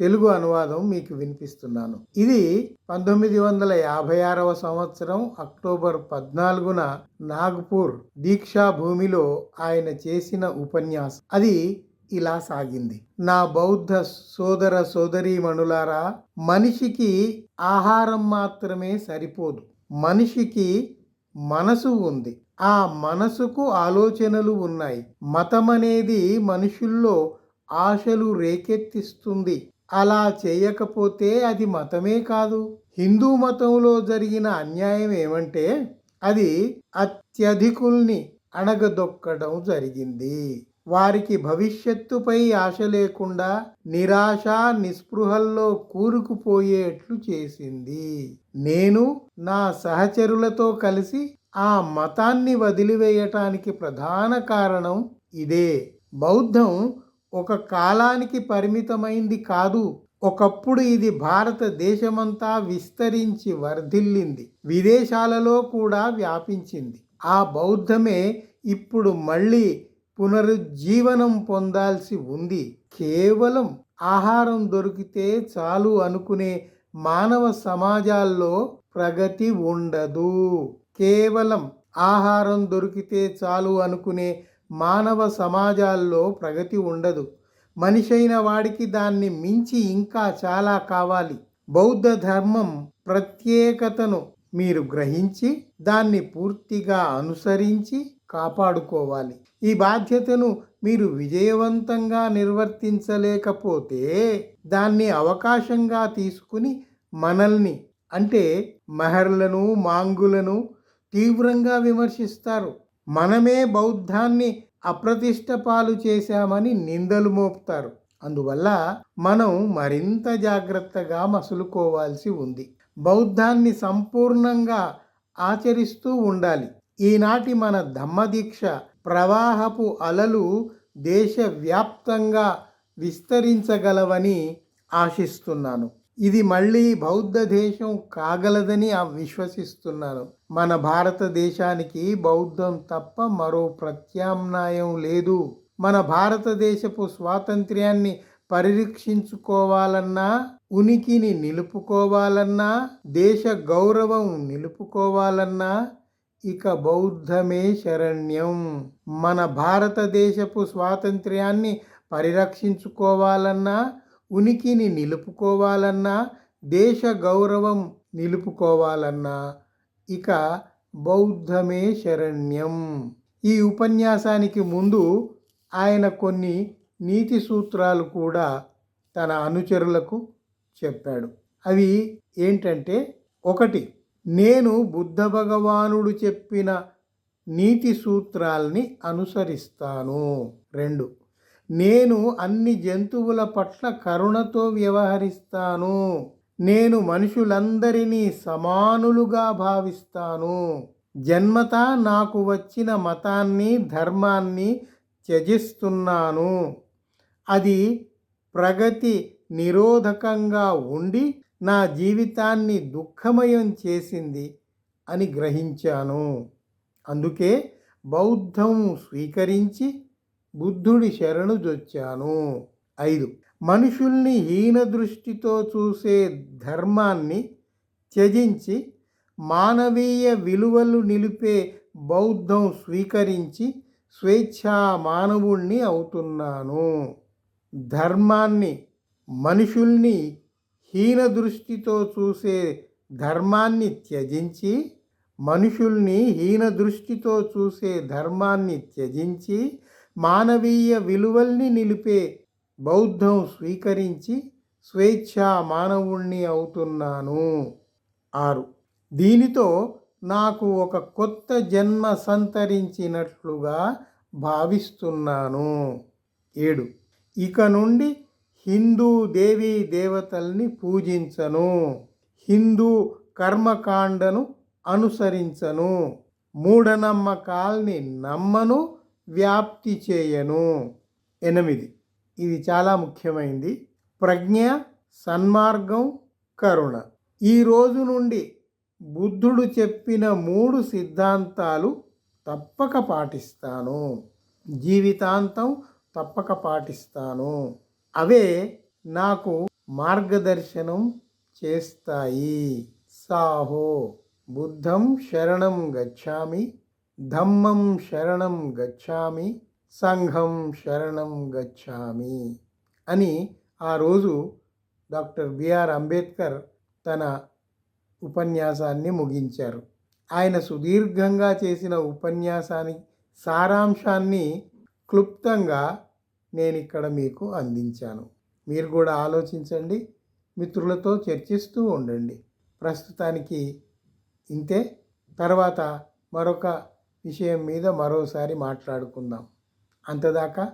తెలుగు అనువాదం మీకు వినిపిస్తున్నాను. ఇది పంతొమ్మిది వందల యాభై ఆరవ సంవత్సరం అక్టోబర్ పద్నాలుగున నాగ్పూర్ దీక్షా భూమిలో ఆయన చేసిన ఉపన్యాసం. అది ఇలా సాగింది. నా బౌద్ధ సోదర సోదరీమణులారా మనిషికి ఆహారం మాత్రమే సరిపోదు. మనిషికి మనసు ఉంది. ఆ మనసుకు ఆలోచనలు ఉన్నాయి. మతం అనేది మనుషుల్లో ఆశలు రేకెత్తిస్తుంది. అలా చేయకపోతే అది మతమే కాదు. హిందూ మతంలో జరిగిన అన్యాయం ఏమంటే అది అత్యధికుల్ని అణగదొక్కడం జరిగింది. వారికి భవిష్యత్తుపై ఆశ లేకుండా నిరాశ నిస్పృహల్లో కూరుకుపోయేట్లు చేసింది. నేను నా సహచరులతో కలిసి ఆ మతాన్ని వదిలివేయటానికి ప్రధాన కారణం ఇదే. బౌద్ధం ఒక కాలానికి పరిమితమైంది కాదు. ఒకప్పుడు ఇది భారతదేశమంతా విస్తరించి వర్ధిల్లింది. విదేశాలలో కూడా వ్యాపించింది. ఆ బౌద్ధమే ఇప్పుడు మళ్ళీ పునరుజ్జీవనం పొందాల్సి ఉంది. కేవలం ఆహారం దొరికితే చాలు అనుకునే మానవ సమాజాల్లో ప్రగతి ఉండదు. కేవలం ఆహారం దొరికితే చాలు అనుకునే మానవ సమాజాల్లో ప్రగతి ఉండదు. మనిషైన వాడికి దాన్ని మించి ఇంకా చాలా కావాలి. బౌద్ధ ధర్మం ప్రత్యేకతను మీరు గ్రహించి దాన్ని పూర్తిగా అనుసరించి కాపాడుకోవాలి. ఈ బాధ్యతను మీరు విజయవంతంగా నిర్వర్తించలేకపోతే దాన్ని అవకాశంగా తీసుకుని మనల్ని అంటే మహర్లను మాంగులను తీవ్రంగా విమర్శిస్తారు. మనమే బౌద్ధాన్ని అప్రతిష్ట పాలు చేశామని నిందలు మోపుతారు. అందువల్ల మనం మరింత జాగ్రత్తగా మసులుకోవాల్సి ఉంది. బౌద్ధాన్ని సంపూర్ణంగా ఆచరిస్తూ ఉండాలి. ఈనాటి మన ధమ్మదీక్ష ప్రవాహపు అలలు దేశవ్యాప్తంగా విస్తరించగలవని ఆశిస్తున్నాను. ఇది మళ్ళీ బౌద్ధ దేశం కాగలదని విశ్వసిస్తున్నాను మన భారతదేశానికి బౌద్ధం తప్ప మరో ప్రత్యామ్నాయం లేదు. మన భారతదేశపు స్వాతంత్ర్యాన్ని పరిరక్షించుకోవాలన్నా ఉనికిని నిలుపుకోవాలన్నా దేశ గౌరవం నిలుపుకోవాలన్నా ఇక బౌద్ధమే శరణ్యం. మన భారతదేశపు స్వాతంత్ర్యాన్ని పరిరక్షించుకోవాలన్నా ఉనికిని నిలుపుకోవాలన్నా దేశ గౌరవం నిలుపుకోవాలన్నా ఇక బౌద్ధమే శరణ్యం. ఈ ఉపన్యాసానికి ముందు ఆయన కొన్ని నీతి సూత్రాలు కూడా తన అనుచరులకు చెప్పాడు. అవి ఏంటంటే ఒకటి నేను బుద్ధ భగవానుడు చెప్పిన నీతి సూత్రాల్ని అనుసరిస్తాను. రెండు నేను అన్ని జంతువుల పట్ల కరుణతో వ్యవహరిస్తాను. నేను మనుషులందరినీ సమానులుగా భావిస్తాను. జన్మత నాకు వచ్చిన మతాన్ని ధర్మాన్ని త్యజిస్తున్నాను. అది ప్రగతి నిరోధకంగా ఉండి నా జీవితాన్ని దుఃఖమయం చేసింది అని గ్రహించాను. అందుకే బౌద్ధం స్వీకరించి బుద్ధుడి శరణు జొచ్చాను. ఐదు. మనుషుల్ని హీన దృష్టితో చూసే ధర్మాన్ని త్యజించి మానవీయ విలువలు నిలిపే బౌద్ధం స్వీకరించి స్వేచ్ఛా మానవుణ్ణి అవుతున్నాను. ధర్మాన్ని మనుషుల్ని హీన దృష్టితో చూసే ధర్మాన్ని త్యజించి మనుషుల్ని హీన దృష్టితో చూసే ధర్మాన్ని త్యజించి మానవీయ విలువల్ని నిలిపే బౌద్ధం స్వీకరించి స్వేచ్ఛా మానవుణ్ణి అవుతున్నాను. ఆరు. దీనితో నాకు ఒక కొత్త జన్మ సంతరించినట్లుగా భావిస్తున్నాను. ఏడు. ఇక నుండి హిందూ దేవీ దేవతల్ని పూజించను. హిందూ కర్మకాండను అనుసరించను. మూఢనమ్మకాల్ని నమ్మను. వ్యాప్తి చేయను. ఎనిమిది. ఇది చాలా ముఖ్యమైనది ప్రజ్ఞ సన్మార్గం కరుణ. ఈ రోజు నుండి బుద్ధుడు చెప్పిన మూడు సిద్ధాంతాలు తప్పక పాటిస్తాను. జీవితాంతం తప్పక పాటిస్తాను. అవే నాకు మార్గదర్శనం చేస్తాయి. సాహో. బుద్ధం శరణం గచ్ఛామి ధమ్మం శరణం గచ్ఛామి సంఘం శరణం గచ్ఛామి అని ఆ రోజు డాక్టర్ బిఆర్ అంబేద్కర్ తన ఉపన్యాసాన్ని ముగించారు. ఆయన సుదీర్ఘంగా చేసిన ఉపన్యాసాన్ని సారాంశాన్ని క్లుప్తంగా నేను ఇక్కడ మీకు అందించాను. మీరు కూడా ఆలోచించండి మిత్రులతో చర్చిస్తూ ఉండండి. ప్రస్తుతానికి ఇంతే. తర్వాత మరొక విషయం మీద మరోసారి మాట్లాడుకుందాం. అంతదాకా